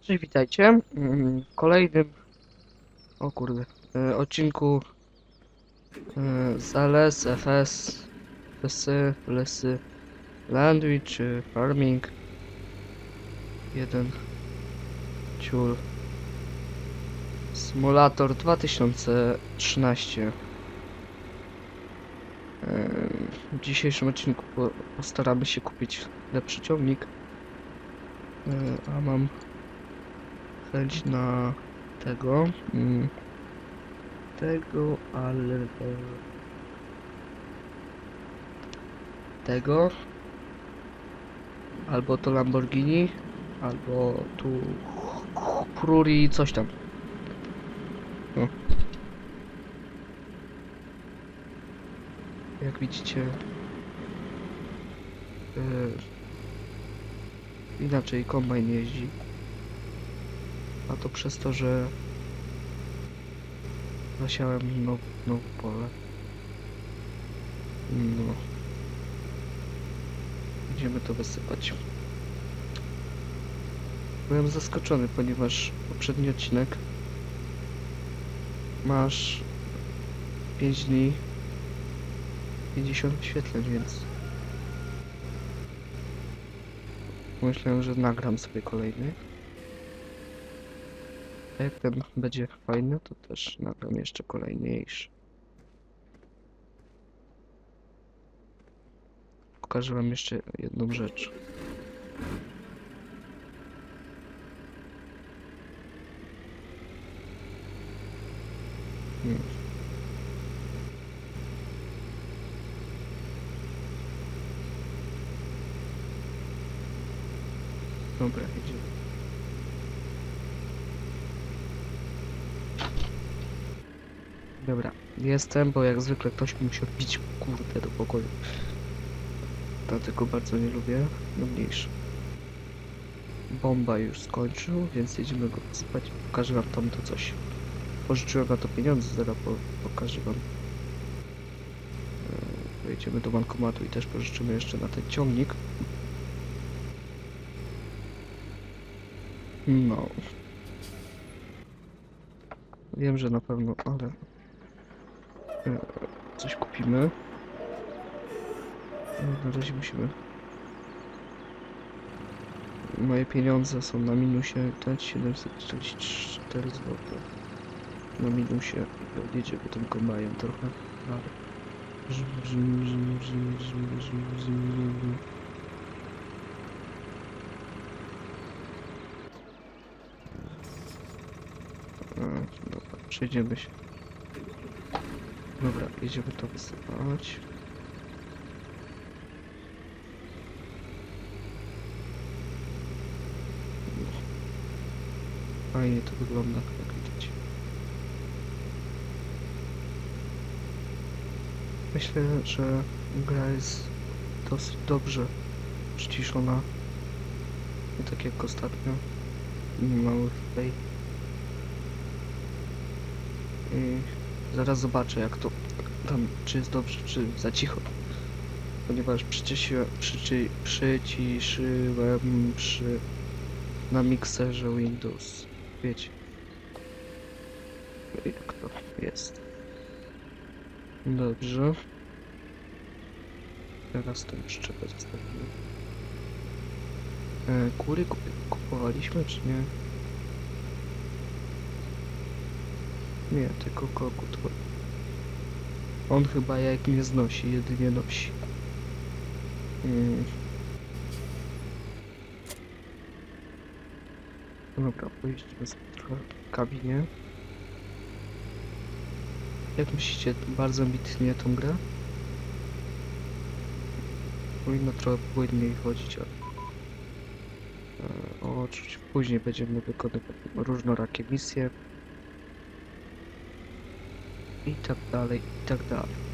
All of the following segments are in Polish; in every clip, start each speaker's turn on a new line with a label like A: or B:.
A: Cześć, witajcie. Mm, W kolejnym, o kurde, e, odcinku e, z LS, FS, FSy, LSy, Landwich czy Farming. Jeden ciul. Simulator 2013. E, W dzisiejszym odcinku po- postaramy się kupić lepszy ciągnik. E, A mam na tego. mm, Tego, ale. Tego. Albo to Lamborghini, albo tu Pruri coś tam. O. Jak widzicie. e, Inaczej kombajn jeździ. A to przez to, że zasiałem now, nowe pole. No. Będziemy to wysypać. Byłem zaskoczony, ponieważ poprzedni odcinek masz 5 dni 50 wyświetleń, więc myślałem, że nagram sobie kolejny. A jak ten będzie fajny, to też nagram jeszcze kolejniejszy. Pokażę wam jeszcze jedną rzecz. Hmm. Dobra, idziemy. Dobra, jestem, bo jak zwykle ktoś mi musiał bić kurde do pokoju. Dlatego bardzo nie lubię, no mniejszy. Bomba już skończył, więc jedziemy go spać. Pokażę wam tam to coś. Pożyczyłem na to pieniądze, zaraz po, pokażę wam. Pojedziemy do bankomatu i też pożyczymy jeszcze na ten ciągnik. No. Wiem, że na pewno, ale coś kupimy. No, Na razie musimy. Moje pieniądze są na minusie, dać 744 zł. Na minusie jedziemy tym kombajem trochę. Ale... Brzm, brzm, brzm, brzm, brzm, brzm, brzm, brzm. A, Dobra, przejdziemy się. Dobra, jedziemy to wysypać. Fajnie to wygląda, jak widzicie. Myślę, że gra jest dosyć dobrze przyciszona. Nie tak jak ostatnio. Mały fake. I zaraz zobaczę jak to tam, czy jest dobrze, czy za cicho. Ponieważ przyciszyłem, przyci, przyciszyłem przy na mikserze Windows. Wiecie. Jak to jest. Dobrze. Teraz to trzeba zostawimy. E, kury kup- kupowaliśmy, czy nie? Nie, tylko kogut. On chyba jak nie znosi, jedynie nosi. Mm. Dobra, pojeździmy trochę w kabinie. Jak myślicie, bardzo ambitnie tą grę? Powinno trochę płynniej chodzić, ale... O, oczywiście później będziemy wykonywać różnorakie misje. I tak dalej, i tak dalej.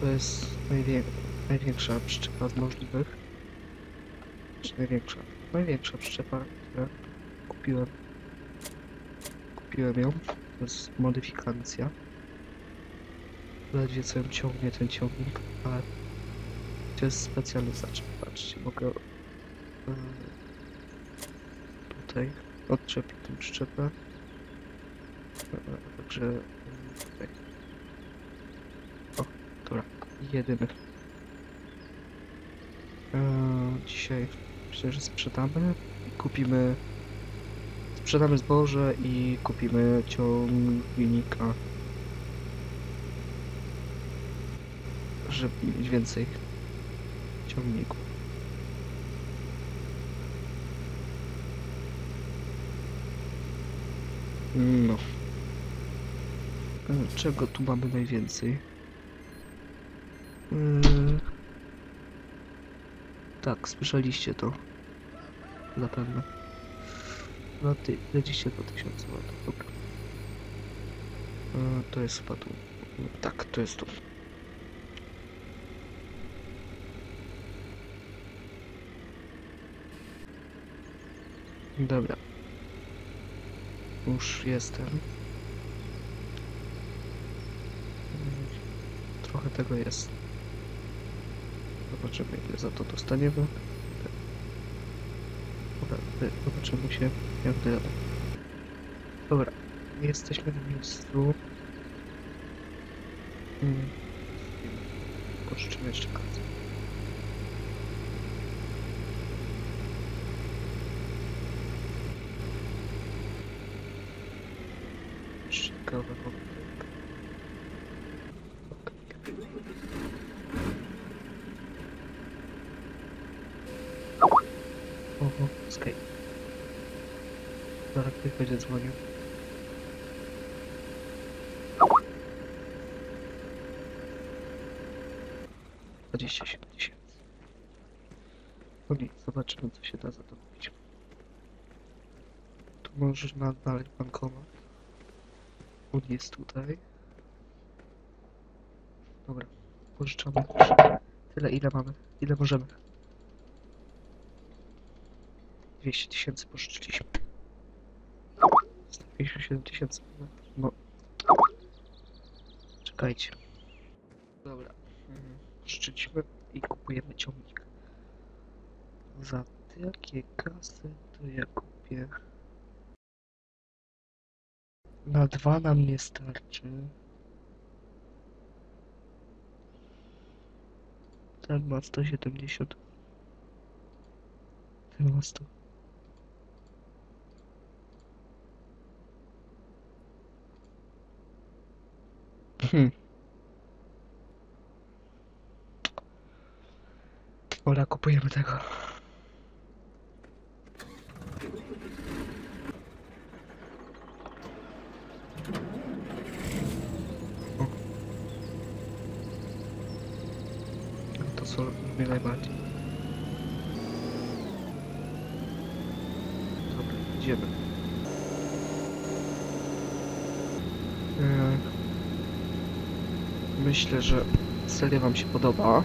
A: To jest najwię największa przyczepa z możliwych. Czy największa? Największa przyczepa, którą kupiłem. Kupiłem ją. To jest modyfikacja. Ledwie co ją ciągnie ten ciągnik, ale to jest specjalizacja. Patrzcie, mogę e, tutaj odczepić tę przyczepę. E, Także. O, dobra, jedyny. E, Dzisiaj myślę, że sprzedamy kupimy. Sprzedamy zboże i kupimy ciągnika. Żeby mieć więcej ciągników. No. E, Czego tu mamy najwięcej? Yy... Tak, słyszeliście to. Zapewne. No ty, 22 tysiące watów, dobra. E, to jest chyba tu. Tak, to jest tu. Dobra. Już jestem. Trochę tego jest. Zobaczymy ile za to dostaniemy. Zobaczymy się jak dojadę. Dobra, jesteśmy na miejscu. Hmm. Pożyczymy jeszcze kasę. Ciekawe Oho, Skype. Zaraz ktoś będzie dzwonił. Dwadzieścia siedem tysięcy. No nic, zobaczymy co się da za to kupić. Tu możesz na- znaleźć bankomat. On jest tutaj. Dobra, pożyczamy. Tyle ile mamy, ile możemy. 200 tysięcy pożyczyliśmy. 157 tysięcy. No. Czekajcie. Dobra. Mhm. Pożyczyliśmy i kupujemy ciągnik. Za takie kasy to ja kupię. Na dwa nam nie starczy. Ten ma 170. Ten ma 100. Hmm. Ola, kupujemy tego. O. To co lubię najbardziej. Dobra, idziemy. Eee, Myślę, że seria wam się podoba.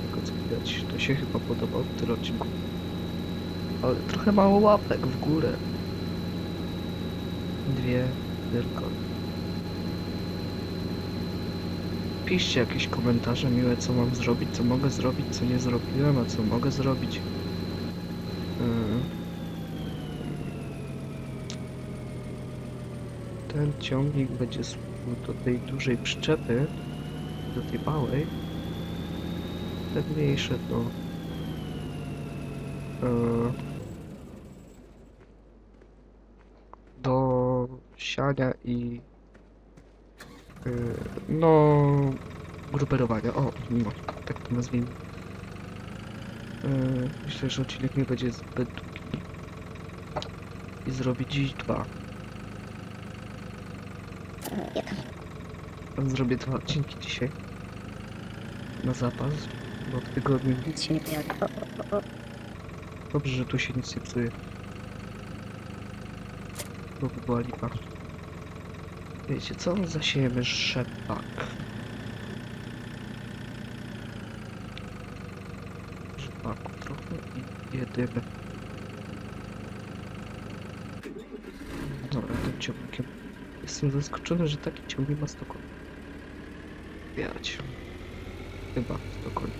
A: Tylko co widać, to się chyba podoba od tylu odcinków. Ale trochę mało łapek w górę. Dwie tylko. Piszcie jakieś komentarze miłe, co mam zrobić, co mogę zrobić, co nie zrobiłem, a co mogę zrobić. Yy. Ten ciągnik będzie służył do tej dużej przyczepy, do tej małej. Te mniejsze to... Yy. Do siania i... Yy, no... Gruperowania, o, no, tak to nazwijmy. Yy, myślę, że odcinek nie będzie zbyt długi. I zrobię dziś dwa. Zrobię dwa odcinki dzisiaj. Na zapas, bo w tygodniu
B: Nic się nie pojawia.
A: Dobrze, że tu się nic nie psuje. Bo by była lipa. Wiecie co? Zasiejemy rzepak. Rzepaku trochę i jedymy. Dobra, tym ciągnikiem. Jestem zaskoczony, że taki ciągle ma Stockholm. Wiać. Chyba Stockholm.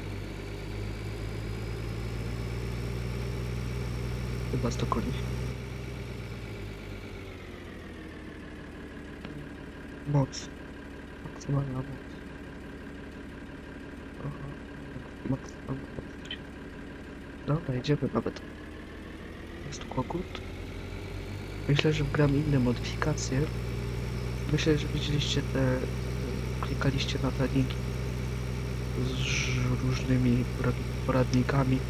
A: Chyba Stockholm. Moc. Maksymalna moc. Aha. Maksymalna moc. Dobra, idziemy nawet. Jest kłopot. Myślę, że wgram inne modyfikacje. Myślę, że widzieliście te... Klikaliście na te linki z różnymi porad- poradnikami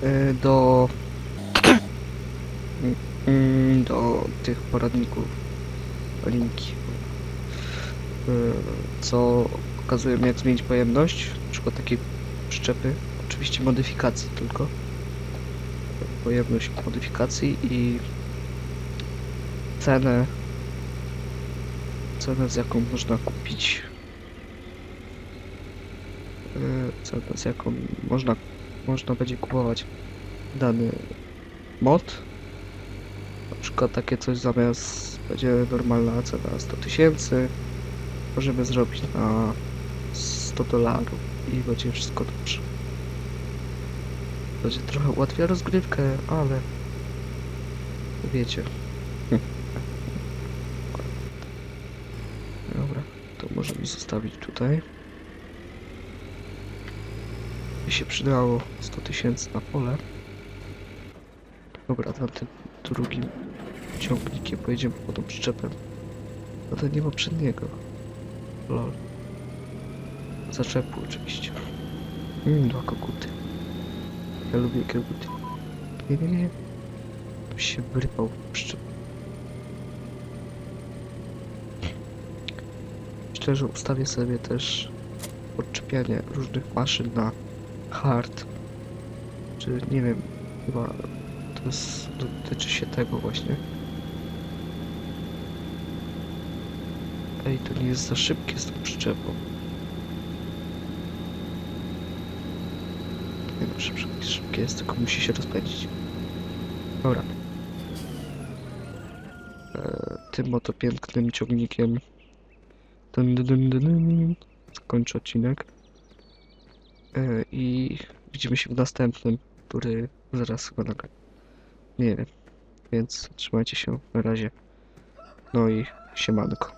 A: e, do mm, do tych poradników linki e, co pokazują jak zmienić pojemność na przykład takie przyczepy oczywiście modyfikacji tylko pojemność modyfikacji i cenę cenę z jaką można kupić. Cenę z jaką można można będzie kupować dany mod. Na przykład takie coś zamiast będzie normalna cena 100 tysięcy możemy zrobić na 100 dolarów i będzie wszystko dobrze. Będzie trochę ułatwia rozgrywkę, ale wiecie dobra, to możemy zostawić tutaj by się przydało 100 tysięcy na pole. Dobra, na tym drugim ciągnikiem pojedziemy po tą przyczepę. No to nie ma przedniego. Lol. Zaczepu oczywiście. Mmm, dwa koguty. Ja lubię koguty. Nie, nie, nie. Byś się wyrypał w. Myślę, że ustawię sobie też podczepianie różnych maszyn na hard. Czy nie wiem, chyba to jest, dotyczy się tego właśnie. Ej, to nie jest za szybkie z tą przyczepą. Nie no, szybkie, szybkie jest, tylko musi się rozpędzić. Dobra. E, tym oto pięknym ciągnikiem dun, dun, dun, dun, skończę odcinek. E, I widzimy się w następnym, który zaraz chyba nagra. Nie wiem. Więc trzymajcie się na razie. No i siemanko.